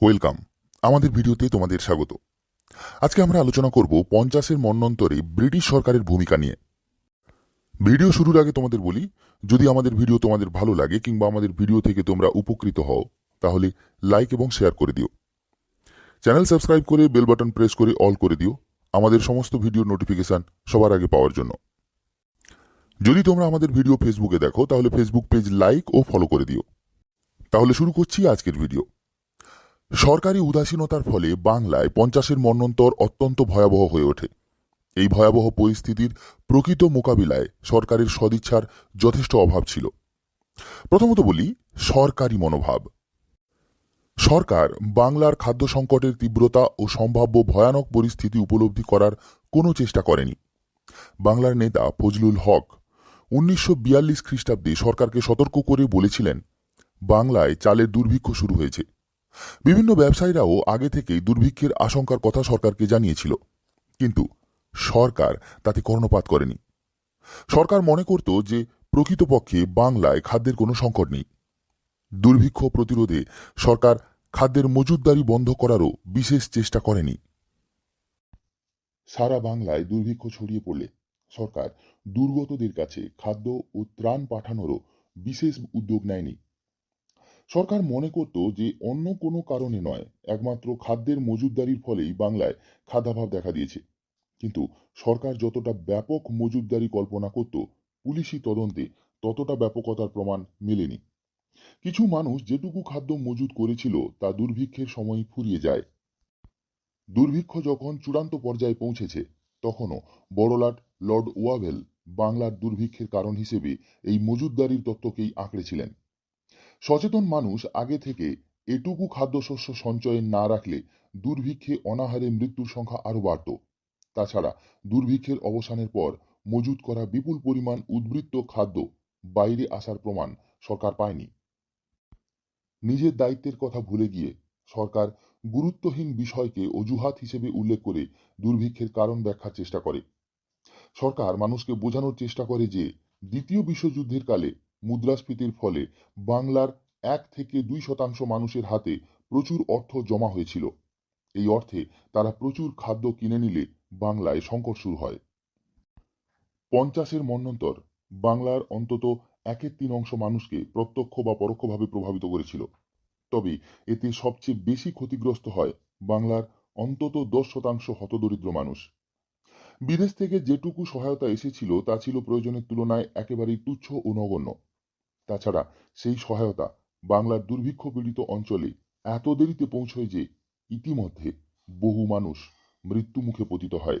Welcome আমাদের ভিডিওতে তোমাদের স্বাগত। আজকে আমরা আলোচনা করব পঞ্চাশের মন্বন্তরে ব্রিটিশ সরকারের ভূমিকা নিয়ে। ভিডিও শুরুর আগে তোমাদের বলি, যদি আমাদের ভিডিও তোমাদের ভালো লাগে কিংবা আমাদের ভিডিও থেকে তোমরা উপকৃত হও, তাহলে লাইক এবং শেয়ার করে দিও। চ্যানেল সাবস্ক্রাইব করে বেল বাটন প্রেস করে অল করে দিও। আমাদের সমস্ত ভিডিও নোটিফিকেশন সবার আগে পাওয়ার জন্য। যদি তোমরা আমাদের ভিডিও ফেসবুকে দেখো, তাহলে ফেসবুক পেজ লাইক ও ফলো করে দিও। তাহলে শুরু করছি আজকের ভিডিও সরকারি উদাসীনতার ফলে বাংলায় পঞ্চাশের মন্বন্তর অত্যন্ত ভয়াবহ হয়ে ওঠে। এই ভয়াবহ পরিস্থিতির প্রকৃত মোকাবিলায় সরকারের সদিচ্ছার যথেষ্ট অভাব ছিল। প্রথমত বলি, সরকারি মনোভাব। সরকার বাংলার খাদ্য সংকটের তীব্রতা ও সম্ভাব্য ভয়ানক পরিস্থিতি উপলব্ধি করার কোনো চেষ্টা করেনি। বাংলার নেতা ফজলুল হক উনিশশো বিয়াল্লিশ খ্রিস্টাব্দে সরকারকে সতর্ক করে বলেছিলেন, বাংলায় চালের দুর্ভিক্ষ শুরু হয়েছে। বিভিন্ন ব্যবসায়ীরাও আগে থেকেই দুর্ভিক্ষের আশঙ্কার কথা সরকারকে জানিয়েছিল। কিন্তু সরকার তাতে কর্ণপাত করেনি। সরকার মনে করত যে প্রকৃতপক্ষে বাংলায় খাদ্যের কোনো সংকট নেই। দুর্ভিক্ষ প্রতিরোধে সরকার খাদ্যের মজুদদারি বন্ধ করারও বিশেষ চেষ্টা করেনি। সারা বাংলায় দুর্ভিক্ষ ছড়িয়ে পড়লে সরকার দুর্গতদের কাছে খাদ্য ও ত্রাণ পাঠানোরও বিশেষ উদ্যোগ নেয়নি। সরকার মনে করত যে অন্য কোনো কারণে নয়, একমাত্র খাদ্যের মজুদদারির ফলেই বাংলায় খাদ্যাভাব দেখা দিয়েছে। কিন্তু সরকার যতটা ব্যাপক মজুদদারি কল্পনা করত, পুলিশি তদন্তে ততটা ব্যাপকতার প্রমাণ মেলেনি। কিছু মানুষ যেটুকু খাদ্য মজুদ করেছিল, তা দুর্ভিক্ষের সময় ফুরিয়ে যায়। দুর্ভিক্ষ যখন চূড়ান্ত পর্যায়ে পৌঁছেছে, তখনও বড়লাট লর্ড ওয়াভেল বাংলার দুর্ভিক্ষের কারণ হিসেবে এই মজুদদারির তত্ত্বকেই আঁকড়েছিলেন সচেতন মানুষ আগে থেকে এটুকু খাদ্যশস্য সঞ্চয়ে না রাখলে দুর্ভিক্ষে অনাহারে মৃত্যুর সংখ্যা আরও বাড়ত। তাছাড়া দুর্ভিক্ষের অবসানের পর মজুত করা বিপুল পরিমাণ উদ্বৃত্ত খাদ্য বাইরে আসার প্রমাণ সরকার পায়নি। নিজের দায়িত্বের কথা ভুলে গিয়ে সরকার গুরুত্বহীন বিষয়কে অজুহাত হিসেবে উল্লেখ করে দুর্ভিক্ষের কারণ ব্যাখ্যার চেষ্টা করে। সরকার মানুষকে বোঝানোর চেষ্টা করে যে, দ্বিতীয় বিশ্বযুদ্ধের কালে মুদ্রাস্ফীতির ফলে বাংলার এক থেকে দুই শতাংশ মানুষের হাতে প্রচুর অর্থ জমা হয়েছিল। এই অর্থে তারা প্রচুর খাদ্য কিনে নিলে বাংলায় সংকট শুরু হয়। পঞ্চাশের মন্বন্তর বাংলার অন্তত একের তিন অংশ মানুষকে প্রত্যক্ষ বা পরোক্ষভাবে প্রভাবিত করেছিল। তবে এতে সবচেয়ে বেশি ক্ষতিগ্রস্ত হয় বাংলার অন্তত দশ শতাংশ হতদরিদ্র মানুষ। বিদেশ থেকে যেটুকু সহায়তা এসেছিল তা ছিল প্রয়োজনের তুলনায় একেবারেই তুচ্ছ ও নগণ্য। তাছাড়া সেই সহায়তা বাংলার দুর্ভিক্ষ পীড়িত অঞ্চলে এত দেরিতে পৌঁছয় যে ইতিমধ্যে বহু মানুষ মৃত্যুমুখে পতিত হয়।